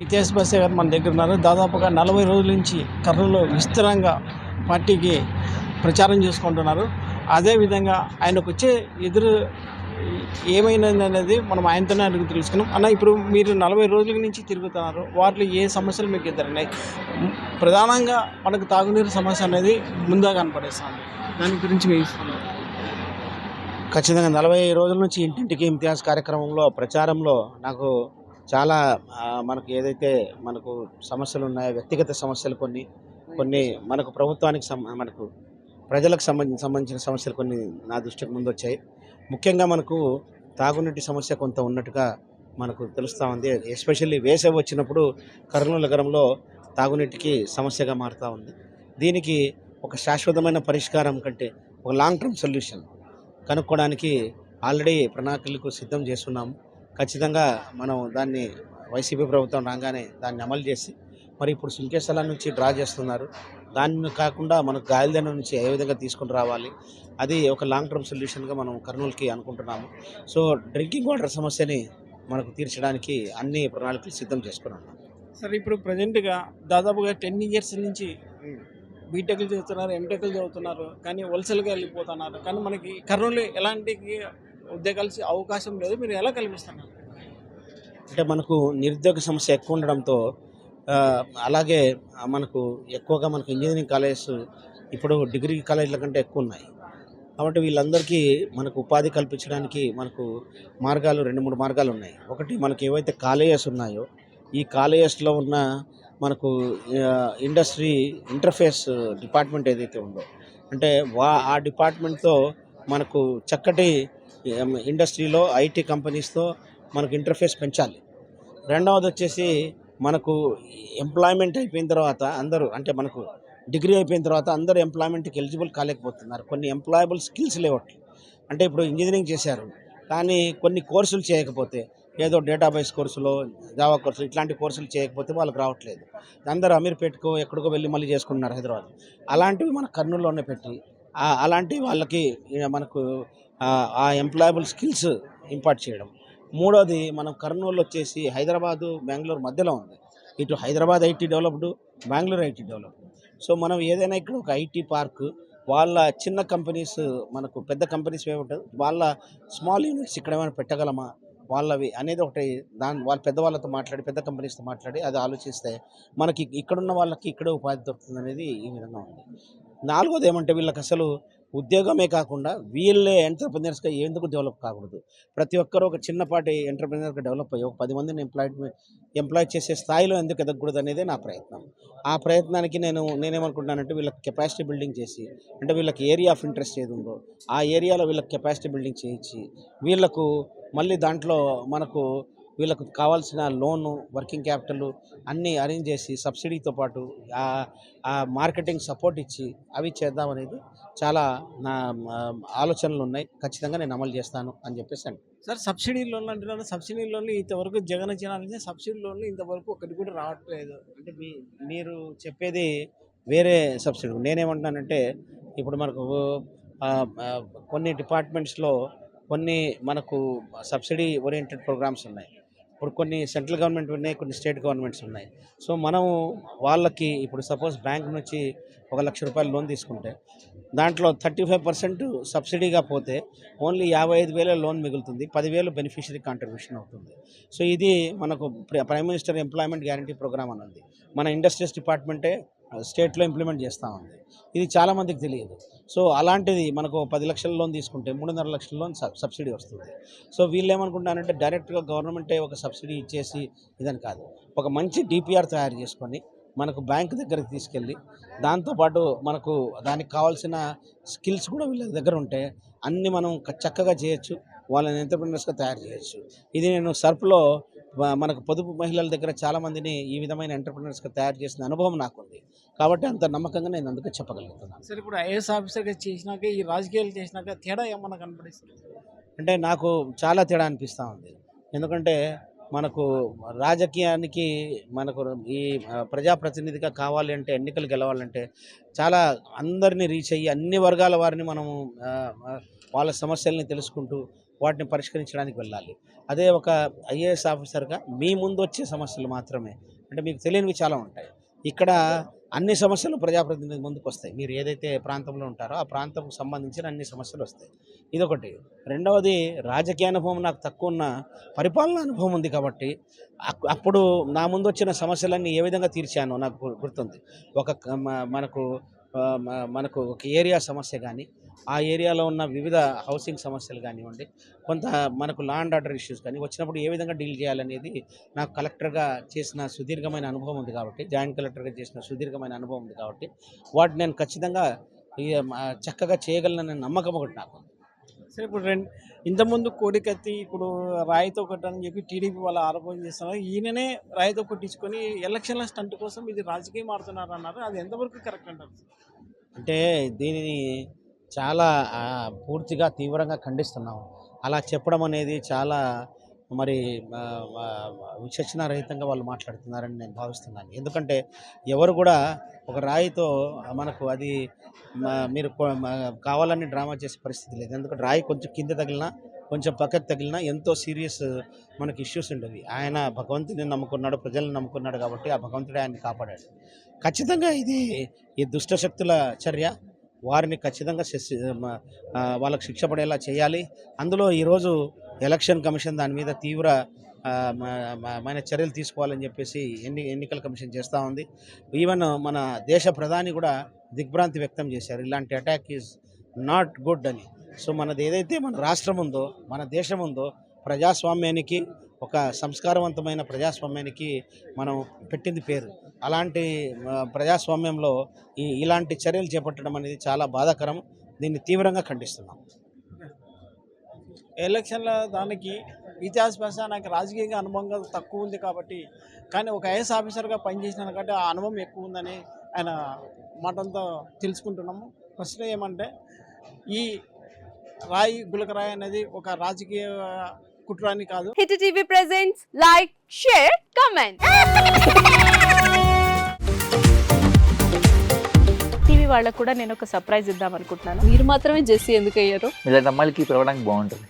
నితేష్ బస్సే గారు మన దగ్గర ఉన్నారు. దాదాపుగా నలభై రోజుల నుంచి కర్నూలులో విస్తరంగా పార్టీకి ప్రచారం చేసుకుంటున్నారు. అదేవిధంగా ఆయనకు వచ్చే ఎదురు ఏమైనది అనేది మనం ఆయనతోనే అడిగి తెలుసుకున్నాం. అన్న ఇప్పుడు మీరు నలభై రోజుల నుంచి తిరుగుతున్నారు. వాటిలో ఏ సమస్యలు మీకు ఎదురైనాయి? ప్రధానంగా మనకు తాగునీరు సమస్య అనేది ముందుగా కనపడేస్తుంది. దాని గురించి మేము ఖచ్చితంగా నలభై రోజుల నుంచి ఇంటింటికి ఇమ్తియాజ్ కార్యక్రమంలో ప్రచారంలో నాకు చాలా మనకు ఏదైతే మనకు సమస్యలు ఉన్నాయో వ్యక్తిగత సమస్యలు కొన్ని కొన్ని మనకు ప్రభుత్వానికి సం మనకు ప్రజలకు సంబంధించి సంబంధించిన సమస్యలు కొన్ని నా దృష్టికి ముందు వచ్చాయి ముఖ్యంగా మనకు తాగునీటి సమస్య కొంత ఉన్నట్టుగా మనకు తెలుస్తూ ఉంది. ఎస్పెషల్లీ వేసవి వచ్చినప్పుడు కర్నూలు నగరంలో తాగునీటికి సమస్యగా మారుతూ ఉంది. దీనికి ఒక శాశ్వతమైన పరిష్కారం కంటే ఒక లాంగ్ టర్మ్ సొల్యూషన్ కనుక్కోవడానికి ఆల్రెడీ ప్రణాళికలకు సిద్ధం చేస్తున్నాము. ఖచ్చితంగా మనం దాన్ని వైసీపీ ప్రభుత్వం రాగానే దాన్ని అమలు చేసి మరి ఇప్పుడు సుంకేశ్వరం నుంచి డ్రా చేస్తున్నారు. దాన్ని కాకుండా మనకు గాయలదన నుంచి ఏ విధంగా తీసుకుని రావాలి? అది ఒక లాంగ్ టర్మ్ సొల్యూషన్గా మనం కర్నూలుకి అనుకుంటున్నాము. సో డ్రింకింగ్ వాటర్ సమస్యని మనకు తీర్చడానికి అన్ని ప్రణాళికలు సిద్ధం చేసుకున్నాం సరే ఇప్పుడు ప్రజెంట్గా దాదాపుగా టెన్ ఇయర్స్ నుంచి బీటెక్లు చదువుతున్నారు ఎంటెక్లు చదువుతున్నారు కానీ వలసలుగా వెళ్ళిపోతున్నారు. కానీ మనకి కర్నూలు ఎలాంటి ఉద్యోగాలు అవకాశం లేదు. మీరు ఎలా కల్పిస్తున్నారు? అంటే మనకు నిరుద్యోగ సమస్య ఎక్కువ ఉండడంతో అలాగే మనకు ఎక్కువగా మనకు ఇంజనీరింగ్ కాలేజెస్ ఇప్పుడు డిగ్రీ కాలేజీల కంటే ఎక్కువ ఉన్నాయి. కాబట్టి వీళ్ళందరికీ మనకు ఉపాధి కల్పించడానికి మనకు మార్గాలు రెండు మూడు మార్గాలు ఉన్నాయి. ఒకటి మనకి ఏవైతే కాలేజెస్ ఉన్నాయో ఈ కాలేజెస్లో ఉన్న మనకు ఇండస్ట్రీ ఇంటర్ఫేస్ డిపార్ట్మెంట్ ఏదైతే ఉందో అంటే వా ఆ డిపార్ట్మెంట్తో మనకు చక్కటి ఇండస్ట్రీలో ఐటీ కంపెనీస్తో మనకు ఇంటర్ఫేస్ పెంచాలి. రెండవది వచ్చేసి మనకు ఎంప్లాయ్మెంట్ అయిపోయిన తర్వాత అందరూ అంటే మనకు డిగ్రీ అయిపోయిన తర్వాత అందరూ ఎంప్లాయ్మెంట్కి ఎలిజిబుల్ కాలేకపోతున్నారు. కొన్ని ఎంప్లాయబుల్ స్కిల్స్ లేవట్లు అంటే ఇప్పుడు ఇంజనీరింగ్ చేశారు కానీ కొన్ని కోర్సులు చేయకపోతే ఏదో డేటాబేస్ కోర్సులో జావా కోర్సులు ఇట్లాంటి కోర్సులు చేయకపోతే వాళ్ళకి రావట్లేదు. అందరూ అమీర్పేటకో ఎక్కడికో వెళ్ళి మళ్ళీ చేసుకుంటున్నారు హైదరాబాద్. అలాంటివి మన కర్నూలులోనే పెట్టి అలాంటి వాళ్ళకి మనకు ఆ ఎంప్లాయబుల్ స్కిల్స్ ఇంపార్ట్ చేయడం. మూడోది మనం కర్నూలు వచ్చేసి హైదరాబాదు బెంగళూరు మధ్యలో ఉంది. ఇటు Hyderabad IT developed Bengaluru IT developed. So మనం ఏదైనా ఇక్కడ ఒక ఐటీ పార్క్ వాళ్ళ చిన్న కంపెనీస్ మనకు పెద్ద కంపెనీస్ ఏముంటుంది వాళ్ళ స్మాల్ యూనిట్స్ ఇక్కడ ఏమైనా పెట్టగలమా? వాళ్ళవి అనేది ఒకటి దాని వాళ్ళ పెద్దవాళ్ళతో మాట్లాడి పెద్ద కంపెనీస్తో మాట్లాడి అది ఆలోచిస్తే మనకి ఇక్కడున్న వాళ్ళకి ఇక్కడే ఉపాధి దొరుకుతుంది అనేది ఈ విధంగా ఉంది. నాలుగోది ఏమంటే వీళ్ళకి అసలు ఉద్యోగమే కాకుండా వీళ్ళే ఎంటర్ప్రినర్స్గా ఎందుకు డెవలప్ కాకూడదు? ప్రతి ఒక్కరూ ఒక చిన్నపాటి ఎంటర్ప్రినర్గా డెవలప్ అయ్యి ఒక పది మందిని ఎంప్లాయ్ ఎంప్లాయ్ చేసే స్థాయిలో ఎందుకు ఎదగకూడదు అనేదే నా ప్రయత్నం. ఆ ప్రయత్నానికి నేను నేనేమనుకుంటున్నానంటే వీళ్ళకి కెపాసిటీ బిల్డింగ్ చేసి అంటే వీళ్ళకి ఏరియా ఆఫ్ ఇంట్రెస్ట్ ఏది ఉందో ఆ ఏరియాలో వీళ్ళకి కెపాసిటీ బిల్డింగ్ చేయించి వీళ్ళకు మళ్ళీ దాంట్లో మనకు వీళ్ళకు కావాల్సిన లోను వర్కింగ్ క్యాపిటల్ అన్నీ అరేంజ్ చేసి సబ్సిడీతో పాటు ఆ మార్కెటింగ్ సపోర్ట్ ఇచ్చి అవి చేద్దామనేది చాలా నా ఆలోచనలు ఉన్నాయి. ఖచ్చితంగా నేను అమలు చేస్తాను అని చెప్పేసి సార్ సబ్సిడీ లోన్లు అంటున్నారు. సబ్సిడీ లోన్లు ఇంతవరకు జగన్ జనాలు సబ్సిడీ లోన్లు ఇంతవరకు ఒకటి కూడా రావట్లేదు. అంటే మీ మీరు చెప్పేది వేరే సబ్సిడీ. నేనేమంటున్నానంటే ఇప్పుడు మనకు కొన్ని డిపార్ట్మెంట్స్లో కొన్ని మనకు సబ్సిడీ ఓరియంటెడ్ ప్రోగ్రామ్స్ ఉన్నాయి. ఇప్పుడు కొన్ని సెంట్రల్ గవర్నమెంట్ ఉన్నాయి కొన్ని స్టేట్ గవర్నమెంట్స్ ఉన్నాయి. సో మనం వాళ్ళకి ఇప్పుడు సపోజ్ బ్యాంక్ నుంచి ఒక లక్ష రూపాయలు లోన్ తీసుకుంటే దాంట్లో థర్టీ ఫైవ్ పర్సెంట్ సబ్సిడీగా పోతే ఓన్లీ యాభై ఐదు వేల లోన్ మిగులుతుంది పదివేలు బెనిఫిషరీ కాంట్రిబ్యూషన్ అవుతుంది. సో ఇది మనకు prime minister employment guarantee programme అని ఉంది మన ఇండస్ట్రీస్ డిపార్ట్మెంటే స్టేట్లో ఇంప్లిమెంట్ చేస్తూ ఉంది ఇది చాలామందికి తెలియదు. సో అలాంటిది మనకు పది లక్షల లోన్ తీసుకుంటే మూడున్నర లక్షల లోన్ సబ్ సబ్సిడీ వస్తుంది. సో వీళ్ళు ఏమనుకుంటారంటే డైరెక్ట్గా గవర్నమెంటే ఒక సబ్సిడీ ఇచ్చేసి ఇదని కాదు. ఒక మంచి డిపిఆర్ తయారు చేసుకొని మనకు బ్యాంక్ దగ్గరికి తీసుకెళ్ళి దాంతోపాటు మనకు దానికి కావాల్సిన స్కిల్స్ కూడా వీళ్ళ దగ్గర ఉంటే అన్ని మనం చక్కగా చేయొచ్చు. వాళ్ళని ఎంటర్ప్రినర్స్గా తయారు చేయొచ్చు. ఇది నేను సర్ప్లో మనకు పొదుపు మహిళల దగ్గర చాలామందిని ఈ విధమైన ఎంటర్ప్రినర్స్గా తయారు చేసిన అనుభవం నాకుంది. కాబట్టి అంత నమ్మకంగా నేను అందుకే చెప్పగలుగుతున్నాను. సార్ ఇప్పుడు ఐఏఎస్ ఆఫీసర్గా చేసినాక ఈ రాజకీయాలు చేసినాక తేడా ఏమన్నా కనపడిస్తుంది అంటే నాకు చాలా తేడా అనిపిస్తూ ఉంది. ఎందుకంటే మనకు రాజకీయానికి మనకు ఈ ప్రజాప్రతినిధిగా కావాలి అంటే ఎన్నికలు గెలవాలంటే చాలా అందరినీ రీచ్ అయ్యి అన్ని వర్గాల వారిని మనము వాళ్ళ సమస్యల్ని తెలుసుకుంటూ వాటిని పరిష్కరించడానికి వెళ్ళాలి. అదే ఒక ఐఏఎస్ ఆఫీసర్గా మీ ముందు వచ్చే సమస్యలు మాత్రమే. అంటే మీకు తెలియనివి చాలా ఉంటాయి. ఇక్కడ అన్ని సమస్యలు ప్రజాప్రతినిధి ముందుకు వస్తాయి. మీరు ఏదైతే ప్రాంతంలో ఉంటారో ఆ ప్రాంతంకు సంబంధించిన అన్ని సమస్యలు వస్తాయి. ఇదొకటి. రెండవది రాజకీయ అనుభవం నాకు తక్కువ ఉన్న పరిపాలన అనుభవం ఉంది కాబట్టి అప్పుడు నా ముందు వచ్చిన సమస్యలన్నీ ఏ విధంగా తీర్చానో నాకు గుర్తుంది. ఒక మనకు మనకు ఒక ఏరియా సమస్య కానీ ఆ ఏరియాలో ఉన్న వివిధ హౌసింగ్ సమస్యలు కానివ్వండి కొంత మనకు లా అండ్ ఆర్డర్ ఇష్యూస్ కానీ వచ్చినప్పుడు ఏ విధంగా డీల్ చేయాలనేది నాకు కలెక్టర్గా చేసిన సుదీర్ఘమైన అనుభవం ఉంది కాబట్టి జాయింట్ కలెక్టర్గా చేసిన సుదీర్ఘమైన అనుభవం ఉంది కాబట్టి వాటిని నేను ఖచ్చితంగా ఈ, చక్కగా చేయగలననే నమ్మకం ఒకటి నాకు సరే ఇప్పుడు రెండు ఇంతకుముందు కోడికత్తి ఇప్పుడు రాయితో కొట్టడానికి చెప్పి టీడీపీ వాళ్ళు ఆరోపణ చేస్తున్నారు. ఈయననే రాయితో కొట్టించుకొని ఎలక్షన్ల స్టంట్ కోసం ఇది రాజకీయం ఆడుతున్నారు అన్నారు అది ఎంతవరకు కరెక్ట్ అంటారు? అంటే దీనిని చాలా పూర్తిగా తీవ్రంగా ఖండిస్తున్నాము అలా చెప్పడం అనేది చాలా మరి విచక్షణారహితంగా వాళ్ళు మాట్లాడుతున్నారని నేను భావిస్తున్నాను. ఎందుకంటే ఎవరు కూడా ఒక రాయితో మనకు అది మీరు కావాలని డ్రామా చేసే పరిస్థితి లేదు. ఎందుకంటే రాయి కొంచెం కింద తగిలినా కొంచెం పక్కకు తగిలినా ఎంతో సీరియస్ మనకి ఇష్యూస్ ఉండేవి. ఆయన భగవంతుని నమ్ముకున్నాడు ప్రజల్ని నమ్ముకున్నాడు కాబట్టి ఆ భగవంతుడే ఆయన్ని కాపాడాడు. ఖచ్చితంగా ఇది ఈ దుష్టశక్తుల చర్య. వారిని ఖచ్చితంగా శిక్ష- మ- శిక్ష పడేలా చేయాలి. అందులో ఈరోజు ఎలక్షన్ కమిషన్ దాని మీద తీవ్ర మన చర్యలు తీసుకోవాలని చెప్పేసి ఎన్ని ఎన్నికల కమిషన్ చేస్తూ ఉంది. ఈవెన్ మన దేశ ప్రధాని కూడా దిగ్భ్రాంతి వ్యక్తం చేశారు. ఇలాంటి అటాక్ ఈజ్ నాట్ గుడ్ అని. సో మనది ఏదైతే మన రాష్ట్రం ఉందో మన దేశం ఉందో ప్రజాస్వామ్యానికి ఒక సంస్కారవంతమైన ప్రజాస్వామ్యానికి మనం పెట్టింది పేరు. అలాంటి ప్రజాస్వామ్యంలో ఈ ఇలాంటి చర్యలు చేపట్టడం అనేది చాలా బాధాకరం. దీన్ని తీవ్రంగా ఖండిస్తున్నాం. ఎలక్షన్ల దానికి ఇతిహాస భాష నాకు రాజకీయంగా అనుభవంగా తక్కువ ఉంది కాబట్టి. కానీ ఒక ఐఎస్ ఆఫీసర్గా పనిచేసినాను కాబట్టి ఆ అనుభవం ఎక్కువ ఉందని ఆయన మాటలతో తెలుసుకుంటున్నాము ఫస్ట్ ఏమంటే ఈ రాయి గులకరాయి అనేది ఒక రాజకీయ కుట్రాని కాదు. Hit TV presents like share comment. TV వాళ్ళకు కూడా నేను ఒక సర్ప్రైజ్ ఇద్దాం అనుకుంటున్నాను. మీరు మాత్రమే జెస్సీ ఎందుకు అయ్యారు? ఇలాంటి అమ్మాయిలకి పిలవడానికి బాగుంటుంది.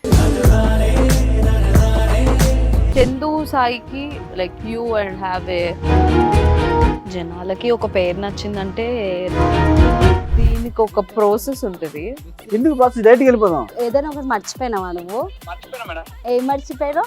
చందు సాయికి like you and have a జనాలకి ఒక పేరు నచ్చిందంటే దీనికి ఒక ప్రాసెస్ ఉంటుంది. ఎందుకు ప్రాసెస్ డైరెక్ట్కి వెళ్ళిపోదాం. ఏదైనా ఒకటి మర్చిపోయినావా నువ్వు? ఏం మర్చిపోయావు